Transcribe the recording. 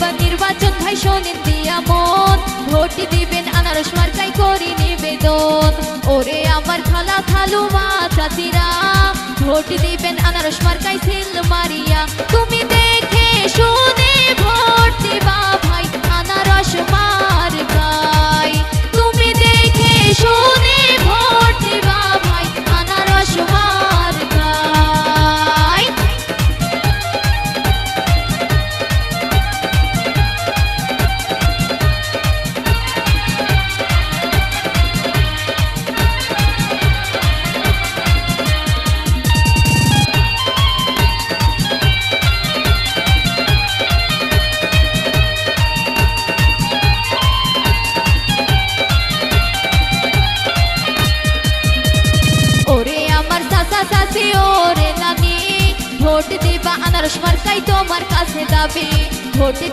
এবার নির্বাচন ভাই শোনেন দিয়া মন ভোট দিবেন আনারস মার্কাই করি নিবেদন। ওরে আমার খালা খালু মা চাচিরা, ভোট দিবেন আনারস মার্কাই সিল মারিয়া। তুমি দেখে শুনে ভোট দিবা ভাই আনারস মার্কাই তুমি দেখে শুনে ভোট দিবা ভাই আনারস মার্কাই ভোট দেবা আনারস মার্কাই তোমার কাছে দাবি। ভোট